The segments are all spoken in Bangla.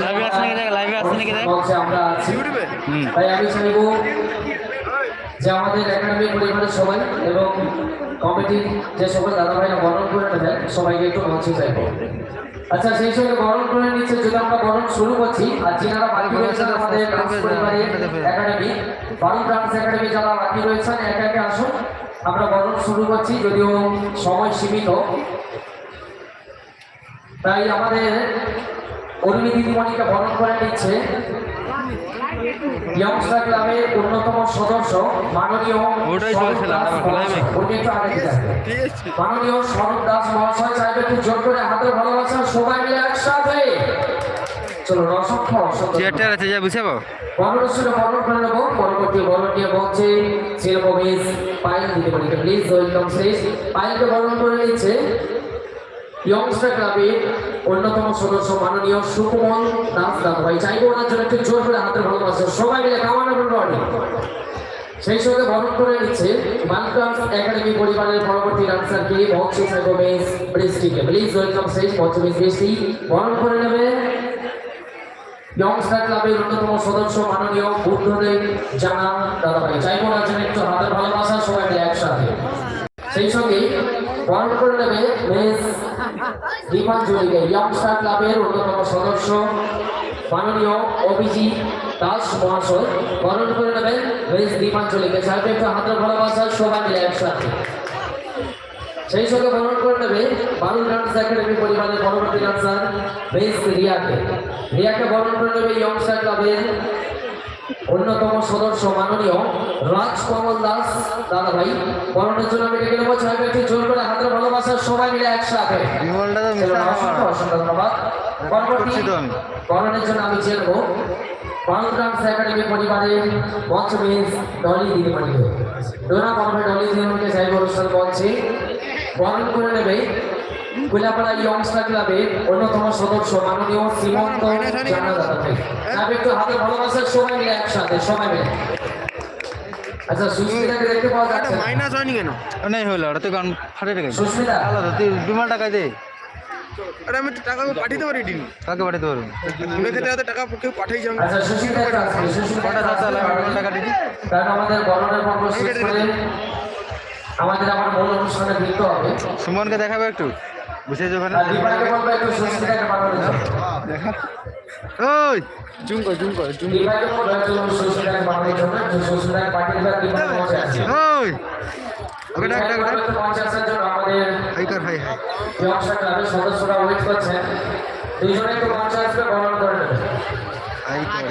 লাইভে আছে নাকি দেখ, লাইভে আছে নাকি দেখ। বক্সে আমরা আছি হুম। তাই আমি চাইব যে আমাদের একাডেমি পরিবারের সবাই এবং কমিটির যে সকল দাদা ভাইরা বরণ করে নেবেন সবাইকে একটু মঞ্চে চাইব আচ্ছা সেই সঙ্গে বরণ করে নিচ্ছে যদি আমরা বরণ শুরু করছি আর যিনারা বাকি রয়েছেন আমাদের পরিবারের একাডেমি বারুণ ডান্স একাডেমি যারা বাকি রয়েছেন একা একা আসুন আমরা বরণ শুরু করছি যদিও সময় সীমিত তাই আমাদের অরুণী দিদিমণিকে বরণ করে নিচ্ছে। ইয়ংস্টার ক্লাবের অন্যতম সদস্য মাননীয়। মাননীয় স্বরূপ দাস মহাশয় চাইবে একটু জোর করে হাতের ভালোবাসা সবাই মিলে একসাথে। চলো অসংখ্য চেয়ারটার আছে যা বুঝাবো বর্ণসূরে বর্ণন করে নেব। পরবর্তী বর্ণন নিয়ে বলছে শিল্পবেশ পাইল দিতে পারি প্লিজ ওয়েলকাম শেষ পাইলকে বর্ণন করে নিচ্ছে। ইয়ংস্টার ক্লাবের অন্যতম সদস্য মাননীয় সুকুমল দাস দাদা ভাই। চাইব ওনার জন্য একটু জোর করে হাতের ভালোবাসা। সবাই মিলে কামানো বর্ণন সেই সঙ্গে বরণ করে নিচ্ছে বালকান্স একাডেমি পরিবারের পরবর্তী ডান্সারকে বক্সি সাইকোমেস বৃষ্টিকে প্লিজ ওয়েলকাম শেষ বক্সি বৃষ্টি বরণ করে নেবে ইয়ংস্টার ক্লাবের অন্যতম সদস্য মাননীয় বুদ্ধদেব জানা দাদাভাই চাইব না যেন একটু হাতের ভালোবাসা, সবাই মিলে একসাথে। সেই সঙ্গে বরণ করে নেবে মিস দীপাঞ্জলিকে ইয়ংস্টার ক্লাবের অন্যতম সদস্য, মাননীয় অভিজিৎ দাস মহাশয়। বরণ করে নেবেন মিস দীপাঞ্জলিকে চাইব একটু হাতের ভালোবাসা সবাই মিলে একসাথে। সেই সঙ্গে বরণ করে নেবে বারুণ ডান্স একাডেমি পরিবারের পরবর্তী ডান্সার বেস রিয়াকে। রিয়াকে বরণ করে নেবে ইয়ংস্টার ক্লাবের অন্যতম সদস্য মাননীয় রাজ কমল দাস দাদা ভাই বরণের জন্য আমি ডেকে নেব চাইবে একটু জোর করে হাতের ভালোবাসা সবাই মিলে একসাথে। অসংখ্য অসংখ্য ধন্যবাদ। পরবর্তী করছি। বরণের জন্য আমি চেনবো বারুণ ডান্স একাডেমি পরিবারের মঞ্চ মিস ডলি দিদিমণিকে ডোনা পর্বে ডলি দিদিমণিকে চাইব অনুষ্ঠান মঞ্চে বরণ করে নেবে। কুলাপাড়া ইয়ংস্টার ক্লাবের অন্যতম সদস্য মাননীয় শ্রীমন্ত জানা দাদা ভাই চাইবে একটু হাতে ভালোবাসার সবাই মিলে একসাথে সবাই মিলে আচ্ছা সুস্মিতাকে দেখতে পাওয়া যাচ্ছে। না। মাইনাস হয়নি কেন? নাই হলো ওটা তো গান ফাটে রেখেছে। সুস্মিতা? আলাদা তুই বিমল টাকা দে? আরে আমি তো টাকা পাঠাতে পারি দিন কাকে পাঠাতে পারব? খেতে হয়তো টাকা কেউ পাঠাই যাবে আচ্ছা সুস্মিতা কটা। বিমল টাকা দিবি? কারণ আমাদের বরণের পর্ব শেষ করে আমাদের আবার মূল অনুষ্ঠানে ফিরতে হবে। সুমনকে দেখাবে একটু? সুস্মিতাকে পাঠানোর জন্য ওই জুম কর জুম কর জুম দীপাকে বলব একটু সুস্মিতাকে পাঠানোর জন্য সুস্মিতাকে পাঠিয়ে দেবে দীপাকে পৌঁছে ওই। ওকে ডাক ডাক ডাক। হাই কর হাই হাই। সদস্যরা ওয়েট করছেন দুইজনে একটু পৌঁছে আসবে বরণ করে হাই কর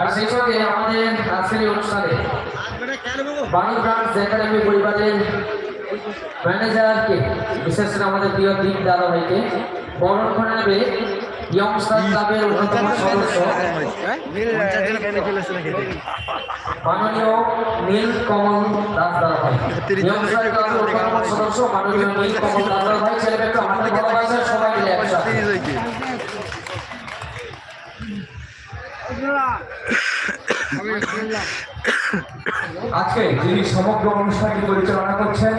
আর সেই সঙ্গে আমাদের আজকের এই অনুষ্ঠানে বাংলা একাডেমি পরিবারের ম্যানেজারকে, বিশেষ করে আমাদের প্রিয় দীপ দাদা ভাইকে, বরণ করে নেবে সদস্য। মাননীয় নীল কমল দাস দাদা ভাই। ইয়ংস্টার ক্লাবের হাতে সবাই মিলে একসাথে। আজকে যিনি সমগ্র অনুষ্ঠানটি পরিচালনা করছেন,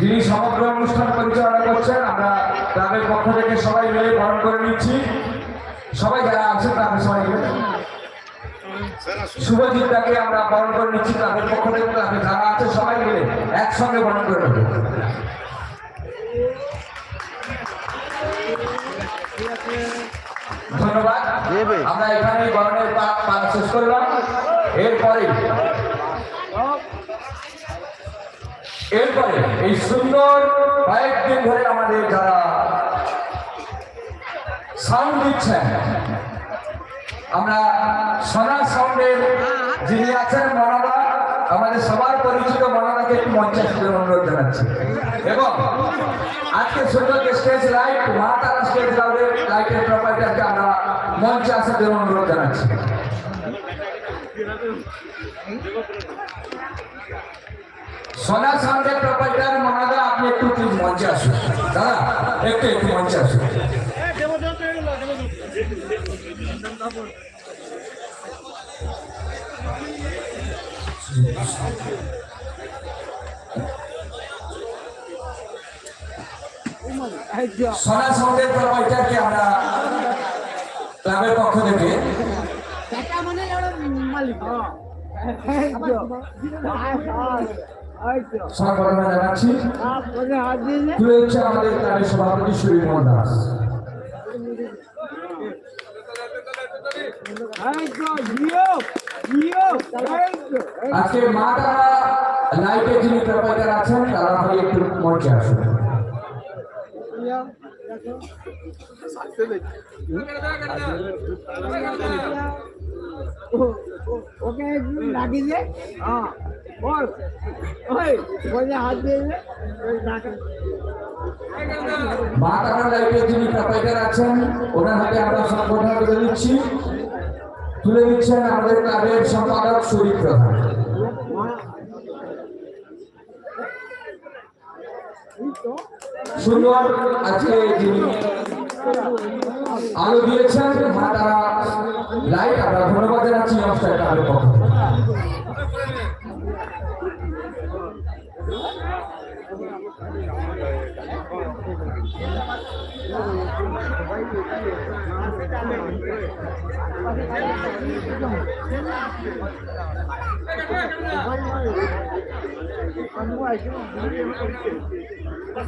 যিনি সমগ্র অনুষ্ঠান পরিচালনা করছেন, আমরা ক্লাবের পক্ষ থেকে সবাই মিলে বরণ করে নিচ্ছি। সবাই যারা আছেন, তাদের সবাই মিলে। শুভজিৎটাকে আমরা বরণ করে নিচ্ছি ক্লাবের পক্ষ থেকে ক্লাবে যারা আছে, সবাই মিলে একসঙ্গে বরণ করে নেব। ধন্যবাদ। আমরা এখানে বরণের পা- পাঠ শেষ করলাম। এরপরে এরপরে এই সুন্দর কয়েকদিন ধরে আমাদের যারা সাউন্ড দিচ্ছেন, আমরা সোনা সাউন্ডের যিনি আছেন মনাদা আমাদের সবার পরিচিত মনাদাকে একটু মঞ্চে অনুরোধ জানাচ্ছি। এবং আজকে সুন্দর স্টেজ লাইট মহাতারা স্টেজ লাইটের লাইটের প্রপার্টিকে আমরা মঞ্চে আসার অনুরোধ জানাচ্ছি। সোনা সাউন্ডের প্রপার্টার মনাদা, আপনি একটু প্লিজ মঞ্চে আসুন। দাদা, একটু একটু মঞ্চে আসুন। সোনা সঙ্গের প্রোভাইডারকে আমরা ক্লাবের পক্ষ থেকে টাকা মানে ওরা মালিক সম্পাদনা জানাচ্ছি আপনাকে হাত দিলে তুলে দিচ্ছে আমাদের ক্লাবের সভাপতি সুবীর মোহন দাস আজকে মা তারা লাইভে যিনি প্রোভাইডার আছেন তারা একটু মঞ্চে আসুন ও- ওকে লাগিয়ে দে হ্যাঁ বল। ওই বলে হাত দিলে ওই মা যিনি প্রোভাইডার আছেন ওনার হাতে আমরা সম্বোধনা তুলে দিচ্ছি। তুলে দিচ্ছেন আমাদের ক্লাবের সম্পাদক সুদীপ প্রধান। সুন্দর আজকে যিনি আলো দিয়েছেন মা তারা লাইট আমরা ধন্যবাদ জানাচ্ছি নমস্কার ক্লাবের পক্ষ থেকে। প্রচুর ल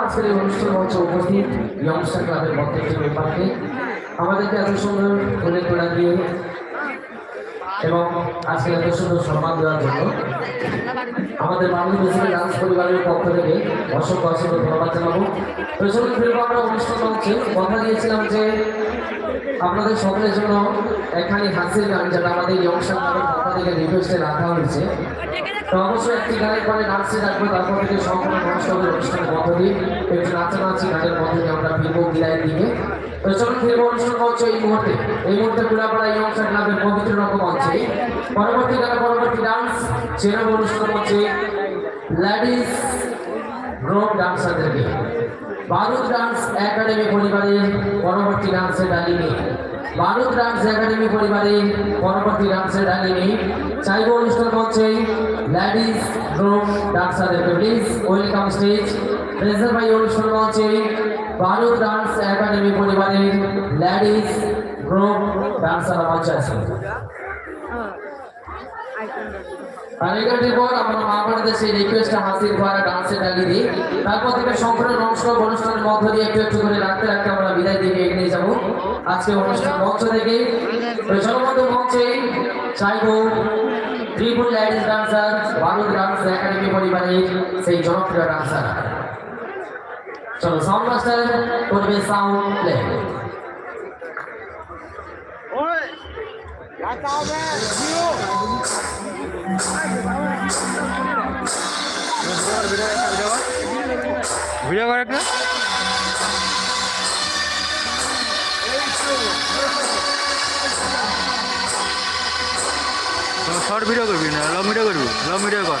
আজকের এই অনুষ্ঠান মঞ্চে উপস্থিত ইয়ংস্টার ক্লাবের প্রত্যেকটি মেম্বারকে আমাদেরকে এত সুন্দর করে তোলা দিয়ে এবং আজকে এত সুন্দর সম্মান দেওয়ার জন্য আমাদের মাননীয় প্রেসিডেন্ট ডান্স পরিবারের পক্ষ থেকে অসংখ্য অসংখ্য ধন্যবাদ জানাব। প্রেসিডেন্ট ফিরবো আমরা অনুষ্ঠান হচ্ছে। কথা দিয়েছিলাম যে আপনাদের সকলের জন্য এখানে হাসির গান যেটা আমাদের ইয়ং পক্ষ থেকে রিকোয়েস্টে রাখা হয়েছে। অবশ্যই একটি গানের পরে নাচতে থাকব, তারপর থেকে সম্পূর্ণ অনুষ্ঠানের অনুষ্ঠানের মধ্য দিয়ে একটু নাচানাচি গানের মধ্য দিয়ে আমরা ফিরবো বিদায়ের দিকে। তো চলুন অনুষ্ঠান মঞ্চ এই মুহূর্তে। এই মুহূর্তে পুরাপাড়া ইয়ংস্টার ক্লাবের পবিত্র রঙ্গমঞ্চে পরবর্তী গানে পরবর্তী ডান্স চেনাব অনুষ্ঠান মঞ্চে লেডিস গ্রুপ ডান্সারদেরকে বারুদ ডান্স একাডেমি পরিবারের পরবর্তী ডান্সের ডালিমে বারুদ ডান্স একাডেমি পরিবারের পরবর্তী ডান্সের ডালিমে চাইব অনুষ্ঠান মঞ্চে ladies group ডান্সারদেরকে please welcome stage present by অনুষ্ঠান মঞ্চে বারুদ ডান্স একাডেমি পরিবারের লেডিস গ্রুপ ডান্সার মঞ্চে আছে গানটির পর আমরা মা বোনদের সেই রিকোয়েস্ট হাসির দ্বারা ডান্সে ডালি দিই। তারপর থেকে সম্পূর্ণ অনুষ্ঠান অনুষ্ঠানের মধ্য দিয়ে একটু একটু করে রাখতে রাখতে আমরা বিদায় দিয়ে এগিয়ে যাব। আজকে অনুষ্ঠান মঞ্চ থেকে ওই মঞ্চে চাইব ত্রিপুর লেডিস ডান্সার বালুর ডান্স একাডেমি পরিবারের সেই জনপ্রিয় ডান্সার চলো সাউন্ড মাস্টার করবে সাউন্ড প্লে ভিডিও করে একটা শর্ট ভিডিও করবি না? লং ভিডিও করবি? লং ভিডিও কর।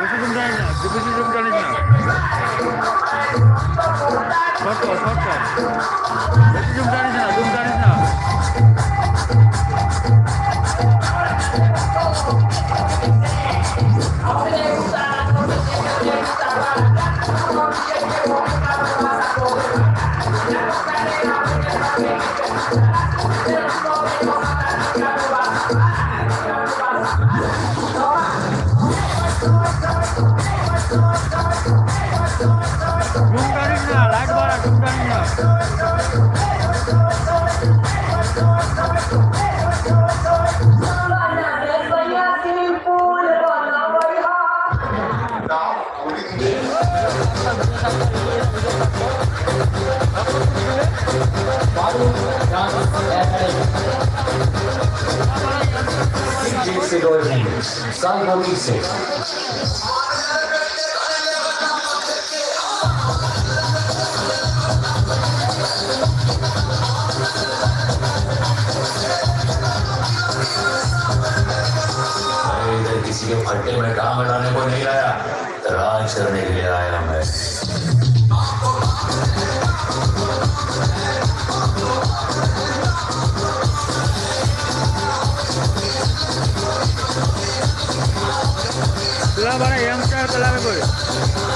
বেশি জুম টানিস না বেশি জুম টানিস না শর্ট কর শর্ট কর বেশি জুম টানিস না জুম টানিস না জুম না লাইট বাড়া জুম টানিস না Salvo dice. के फटके में काम हटाने को नहीं आया राज करने के लिए आया मैं। तला बड़ा यंग तला में बोले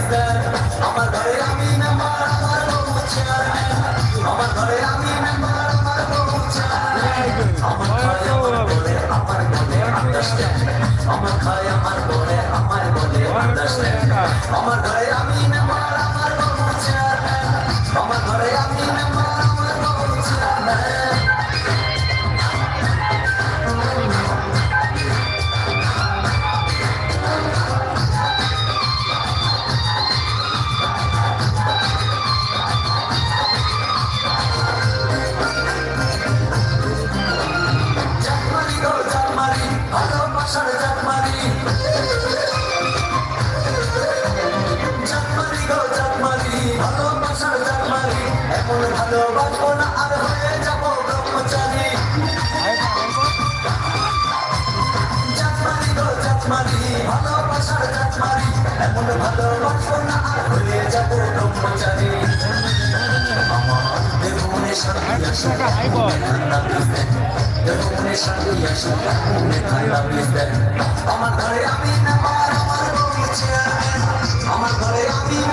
আমার ঘরে আমি মেম্বার আমার বউ চেয়ারম্যান আমার ঘরে আমি মেম্বার আমার বউ চেয়ারম্যান আমার ঘরে আমার জাতমারি এমন ভালোবাসো না আর হয়ে যাব ব্রহ্মচারী আমার দেবনে আমার ঘরে আমি আমার আমার ঘরে আমি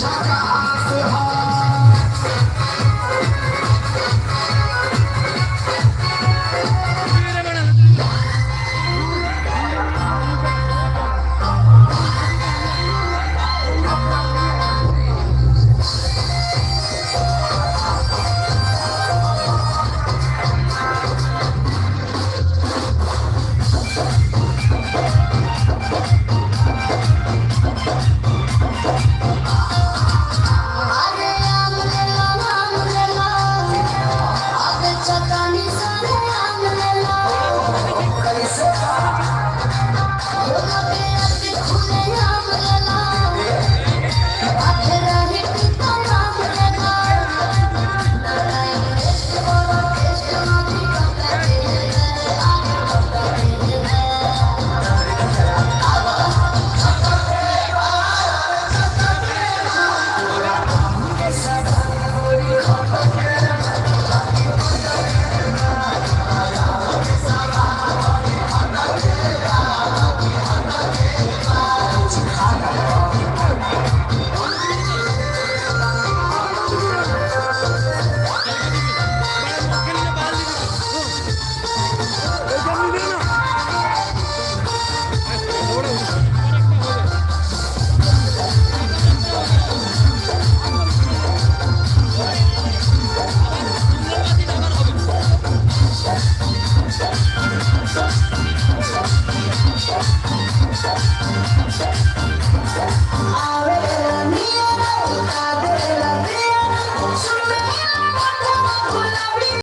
ঝাকা